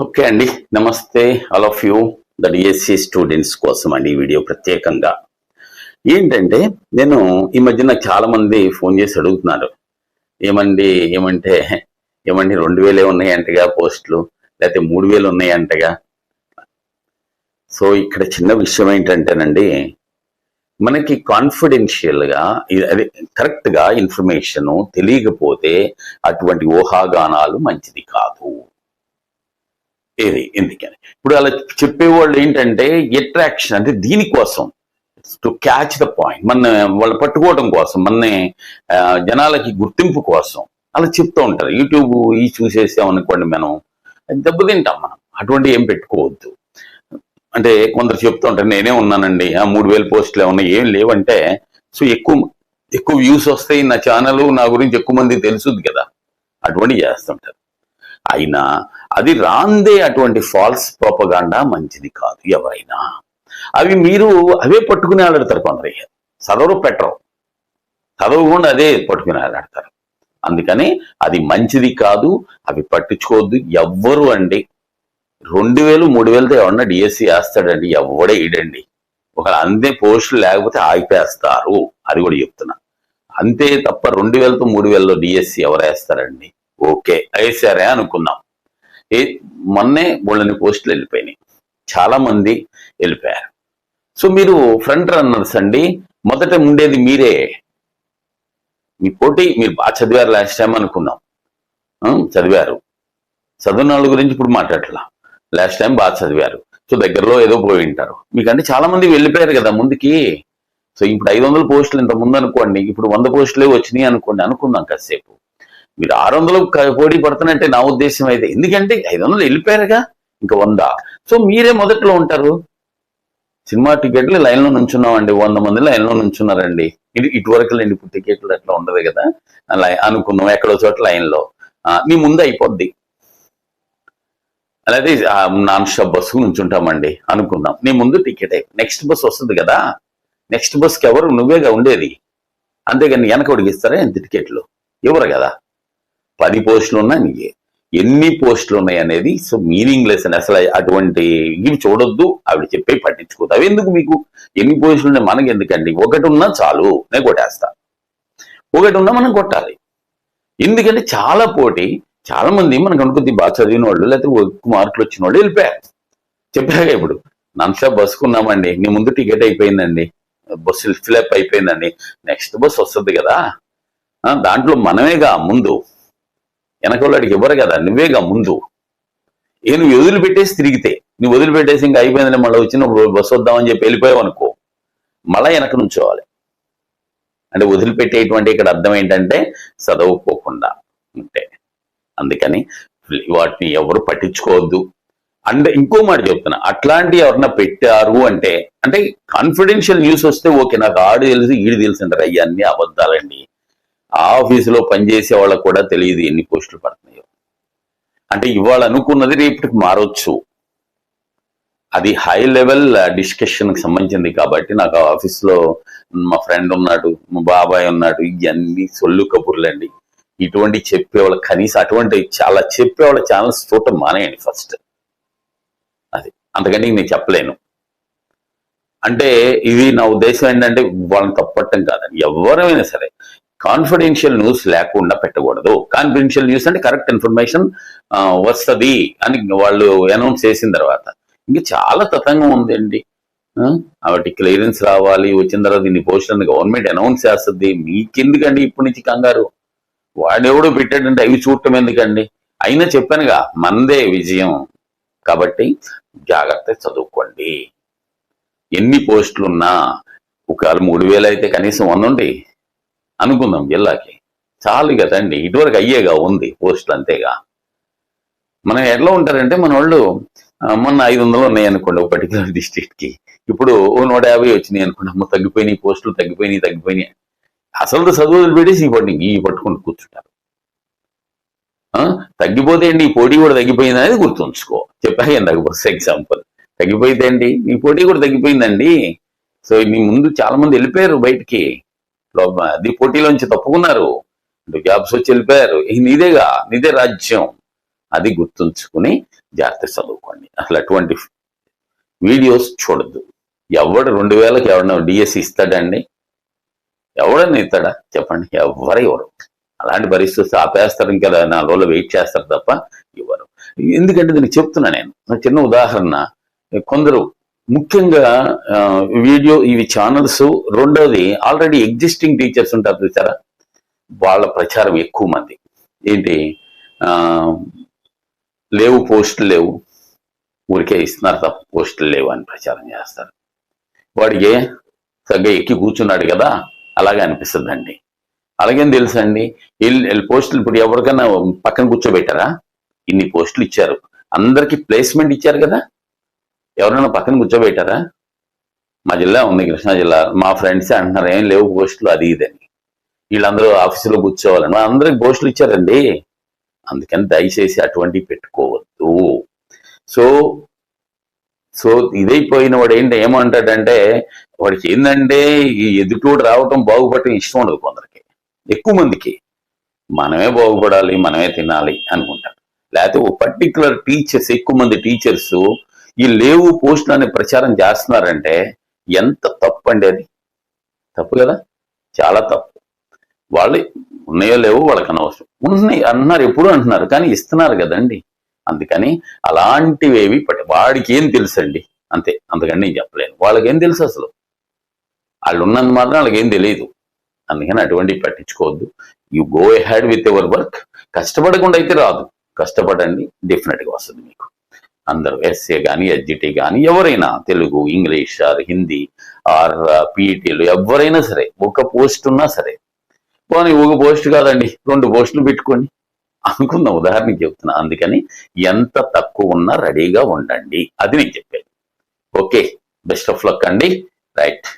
Okay అండి. నమస్తే all of you the DSC students కోసం అండి ఈ వీడియో ప్రత్యేకంగా. ఏంటంటే నేను ఈ మధ్య నాకు ఫోన్ చేసి అడుగుతున్నారు. ఏమండి ఏమంటే ఏమండి రెండు వేలే ఉన్నాయంటగా పోస్టులు లేకపోతే మూడు వేలు ఉన్నాయంటగా? సో ఇక్కడ చిన్న విషయం ఏంటంటేనండి మనకి కాన్ఫిడెన్షియల్గా అదే కరెక్ట్గా ఇన్ఫర్మేషన్ తెలియకపోతే అటువంటి ఊహాగానాలు మంచిది కాదు. ఏది? ఎందుకని? ఇప్పుడు అలా చెప్పేవాళ్ళు ఏంటంటే అట్రాక్షన్ అంటే దీనికోసం టు క్యాచ్ ద పాయింట్ మన వాళ్ళు పట్టుకోవడం కోసం మన జనాలకి గుర్తింపు కోసం అలా చెప్తూ ఉంటారు. యూట్యూబ్ ఈ చూసేసామనుకోండి మనం దెబ్బతింటాం మనం. అటువంటి ఏం పెట్టుకోవద్దు. అంటే కొందరు చెప్తూ ఉంటారు నేనే ఉన్నానండి ఆ మూడు వేల పోస్టులు ఏమన్నా ఏం లేవంటే సో ఎక్కువ ఎక్కువ వ్యూస్ వస్తాయి నా ఛానల్ నా గురించి ఎక్కువ మంది తెలుసుద్ది కదా. అటువంటి చేస్తుంటారు. అయినా అది రాందే అటువంటి ఫాల్స్ ప్రోపగాండా మంచిది కాదు ఎవరైనా. అవి మీరు అవే పట్టుకుని ఆడతారు కొందరు. చదవరు పెట్టరు. చదవకుండా అదే పట్టుకుని ఆడతారు అందుకని అది మంచిది కాదు అవి పట్టించుకోవద్దు. ఎవ్వరు అండి రెండు వేలు మూడు వేలతో ఎవరన్నా డిఎస్సి వేస్తాడండి ఎవడే ఇడండి ఒక అందే పోస్టులు లేకపోతే ఆగిపేస్తారు అది కూడా చెప్తున్నా. అంతే తప్ప రెండు వేలతో మూడు వేలలో డిఎస్సి ఎవరు వేస్తారండి? ఓకే వేసారే అనుకుందాం ఏ మొన్నే బోళ్ళని పోస్టులు వెళ్ళిపోయినాయి. చాలా మంది వెళ్ళిపోయారు. సో మీరు ఫ్రంట్ రన్నర్స్ అండి. మొదట ఉండేది మీరే. మీ పోటీ మీరు బాగా చదివారు లాస్ట్ టైం అనుకుందాం చదివారు. చదివిన వాళ్ళ గురించి ఇప్పుడు మాట్లాడలా లాస్ట్ టైం బాగా చదివారు. సో దగ్గరలో ఏదో పోయి ఉంటారు. మీకంటే చాలా మంది వెళ్ళిపోయారు కదా ముందుకి. సో ఇప్పుడు ఐదు వందల పోస్టులు ఇంత ముందు అనుకోండి. ఇప్పుడు వంద పోస్టులే వచ్చినాయి అనుకోండి. అనుకుందాం కాసేపు. మీరు ఆరు వందలు కోడి పోటీ పడుతున్నట్టే నా ఉద్దేశం అయితే. ఎందుకంటే ఐదు వందలు వెళ్ళిపోయారుగా ఇంకా వంద. సో మీరే మొదట్లో ఉంటారు. సినిమా టికెట్లు లైన్లో నుంచున్నామండి. వంద మంది లైన్లో నుంచున్నారండి. ఇది ఇటువరకు లేండి ఇప్పుడు టికెట్లు అట్లా ఉండదు కదా. అలా అనుకున్నాం ఎక్కడో చోట లైన్లో. మీ ముందు అయిపోద్ది. అలాగే నాన్ స్టాప్ బస్సు నుంచుంటామండి. అనుకుందాం నీ ముందు టికెట్. నెక్స్ట్ బస్ వస్తుంది కదా. నెక్స్ట్ బస్కి ఎవరు నువ్వేగా ఉండేది? అంతేగాని వెనక ఉడిగిస్తారా ఎంత టికెట్లు? ఎవరు కదా? పది పోస్టులు ఉన్నా నీకే ఎన్ని పోస్టులు ఉన్నాయి అనేది సో మీనింగ్ లెస్ అని అసలు అటువంటి ఇవి చూడొద్దు. ఆవిడ చెప్పి పట్టించుకోదు. అవి ఎందుకు మీకు? ఎన్ని పోస్టులు ఉన్నాయి మనకి ఎందుకండి ఒకటి ఉన్నా చాలు నేను కొట్టేస్తా. ఒకటి ఉన్నా మనం కొట్టాలి. ఎందుకంటే చాలా పోటీ చాలా మంది మనకు అనుకుంది బాగా చదివిన వాళ్ళు లేకపోతే ఎక్కువ మార్కులు వచ్చిన వాళ్ళు వెళ్ళిపోయారు. చెప్పాక ఇప్పుడు నన్షా బస్సుకున్నామండి? నీ ముందు టికెట్ అయిపోయిందండి. బస్సు ఫిలప్ అయిపోయిందండి. నెక్స్ట్ బస్సు వస్తుంది కదా. ఆ, దాంట్లో మనమేగా ముందు వెనకవాడికి ఇవ్వరు కదా నువ్వేగా ముందు. ఏ నువ్వు వదిలిపెట్టేసి తిరిగితే నువ్వు వదిలిపెట్టేసి ఇంకా అయిపోయిందని మళ్ళీ వచ్చినప్పుడు బస్సు వద్దామని చెప్పి వెళ్ళిపోయావు అనుకో మళ్ళా వెనక నుంచోవాలి అంటే వదిలిపెట్టేటువంటి ఇక్కడ అర్థం ఏంటంటే చదవుకోకుండా ఉంటే. అందుకని వాటిని ఎవరు పట్టించుకోవద్దు. అంటే ఇంకో మాట చెప్తున్నా అట్లాంటి ఎవరన్నా పెట్టారు అంటే అంటే కాన్ఫిడెన్షియల్ న్యూస్ వస్తే ఓకే నాకు ఆడు తెలిసి ఈడు తెలుసు అంటారు అయ్యి అబద్ధాలండి. ఆ ఆఫీసులో పనిచేసే వాళ్ళకు కూడా తెలియదు ఎన్ని పోస్టులు పడుతున్నాయో. అంటే ఇవాళ అనుకున్నది రేపటికి మారొచ్చు. అది హై లెవెల్ డిస్కషన్కి సంబంధించింది కాబట్టి నాకు ఆ ఆఫీస్లో మా ఫ్రెండ్ ఉన్నాడు మా బాబాయ్ ఉన్నాడు ఇవన్నీ సొల్లు కబుర్లండి ఇటువంటి చెప్పేవాళ్ళ కనీసం అటువంటి చాలా చెప్పేవాళ్ళ ఛానల్స్ చూడటం మానేయండి ఫస్ట్ అది. అంతకంటే నేను చెప్పలేను. అంటే ఇది నా ఉద్దేశం ఏంటంటే వాళ్ళని తప్పట్టం కాదండి. ఎవరైనా సరే కాన్ఫిడెన్షియల్ న్యూస్ లేకుండా పెట్టకూడదు. కాన్ఫిడెన్షియల్ న్యూస్ అంటే కరెక్ట్ ఇన్ఫర్మేషన్ వస్తుంది అని వాళ్ళు అనౌన్స్ చేసిన తర్వాత ఇంకా చాలా తతంగం ఉందండి. కాబట్టి క్లియరెన్స్ రావాలి వచ్చిన తర్వాత దీన్ని పోస్టులను గవర్నమెంట్ అనౌన్స్ చేస్తుంది. మీకెందుకండి ఇప్పటి నుంచి కంగారు? వాడెవడో పెట్టాడంటే అవి చూడటం ఎందుకండి? అయినా చెప్పానుగా మందే విజయం. కాబట్టి జాగ్రత్త చదువుకోండి. ఎన్ని పోస్టులున్నా ఒకవేళ మూడు వేలు అయితే కనీసం వంద ఉండి అనుకుందాం జిల్లాకి చాలు కదండి ఇటువరకు అయ్యేగా ఉంది పోస్టులు అంతేగా. మనం ఎట్లా ఉంటారంటే మన వాళ్ళు మొన్న ఐదు వందలు ఉన్నాయి అనుకోండి ఒక పర్టికులర్ డిస్ట్రిక్ట్కి. ఇప్పుడు ఓ నూట యాభై వచ్చినాయి అనుకోండి అమ్మ తగ్గిపోయినాయి పోస్టులు తగ్గిపోయినాయి తగ్గిపోయినాయి. అసలు చదువులు పెట్టేసి ఈ పట్టు ఈ పట్టుకుంటూ కూర్చుంటారు. ఆ, తగ్గిపోతే అండి ఈ పోటీ కూడా తగ్గిపోయింది అనేది గుర్తుంచుకో. చెప్పాను ఇందాక బస్ ఎగ్జాంపుల్ తగ్గిపోయింది అండి నీ పోటీ కూడా తగ్గిపోయిందండి. సో నీ ముందు చాలా మంది వెళ్ళిపోయారు బయటికి. లో- అది పోటీలోంచి తప్పుకున్నారు. జాబ్స్ వచ్చి వెళ్ళిపోయారు. నిదేగా నీదేగా నీదే రాజ్యం. అది గుర్తుంచుకుని జాగ్రత్త చదువుకోండి. అసలు అటువంటి వీడియోస్ చూడద్దు. ఎవడు రెండు వేలకు ఎవడన్నా డిఎస్సి ఇస్తాడండి? ఎవడన్నా ఇస్తాడా? చెప్పండి. ఎవరు ఇవ్వరు. అలాంటి పరిస్థితి ఆపేస్తారు. ఇంకా నాలుగు రోజులు వెయిట్ చేస్తారు తప్ప ఇవ్వరు. ఎందుకంటే నేను చెప్తున్నా నేను. చిన్న ఉదాహరణ. కొందరు ముఖ్యంగా వీడియో ఇవి ఛానల్స్ రెండోది ఆల్రెడీ ఎగ్జిస్టింగ్ టీచర్స్ ఉంటారు చూసారా? వాళ్ళ ప్రచారం ఎక్కువ మంది. ఏంటి? ఆ, లేవు పోస్టులు లేవు. ఊరికే ఇస్తున్నారు తప్ప పోస్టులు లేవు అని ప్రచారం చేస్తారు. వాడికి సగ్గా ఎక్కి కూర్చున్నాడు కదా? అలాగే అనిపిస్తుందండి. అలాగేం తెలుసండి? వీళ్ళు వీళ్ళ పోస్టులు ఇప్పుడు ఎవరికైనా పక్కన కూర్చోబెట్టారా? ఇన్ని పోస్టులు ఇచ్చారు. అందరికి ప్లేస్మెంట్ ఇచ్చారు కదా? ఎవరైనా పక్కన కూర్చోబెట్టారా? మా జిల్లా ఉంది కృష్ణా జిల్లా. మా ఫ్రెండ్స్ అంటున్నారు ఏం లేవు పోస్టులు అది ఇదని వీళ్ళందరూ ఆఫీసులో కూర్చోవాలని అందరికి పోస్టులు ఇచ్చారండి. అందుకని దయచేసి అటువంటివి పెట్టుకోవద్దు. సో సో ఇదైపోయిన వాడు ఏంటి ఏమంటాడంటే వాడికి ఏంటంటే ఈ ఎదుటోడు రావటం బాగుపడటం ఇష్టం ఉండదు కొందరికి. ఎక్కువ మందికి. మనమే బాగుపడాలి మనమే తినాలి అనుకుంటారు. లేకపోతే ఓ పర్టికులర్ టీచర్స్ ఎక్కువ మంది టీచర్స్ ఈ లేవు పోస్టులు అనే ప్రచారం చేస్తున్నారంటే ఎంత తప్పు అండి అది? తప్పు కదా? చాలా తప్పు. వాళ్ళు ఉన్నాయో లేవో వాళ్ళకి అనవసరం. ఉన్నాయి అంటున్నారు ఎప్పుడు అంటున్నారు కానీ ఇస్తున్నారు కదండి. అందుకని అలాంటివేవి పట్టి వాడికి ఏం తెలుసండి? అంతే అందుకని నేను చెప్పలేను. వాళ్ళకి ఏం తెలుసు అసలు? వాళ్ళు ఉన్నంత మాత్రం వాళ్ళకి ఏం తెలియదు అందుకని అటువంటివి పట్టించుకోవద్దు. You go had with ever work. కష్టపడకుండా అయితే రాదు. కష్టపడండి డెఫినెట్గా వస్తుంది మీకు. అందరూ ఎస్ఏ కానీ ఎస్జిటి కానీ ఎవరైనా Telugu English or Hindi or పీఈటీలు ఎవరైనా సరే ఒక పోస్ట్ ఉన్నా సరే. పోనీ ఒక పోస్ట్ కాదండి రెండు పోస్టులు పెట్టుకోండి. అనుకున్న ఉదాహరణకి చెప్తున్నా అందుకని ఎంత తక్కువ ఉన్నా రెడీగా ఉండండి. అది నేను చెప్పేది. ఓకే బెస్ట్ ఆఫ్ లక్ అండి. రైట్.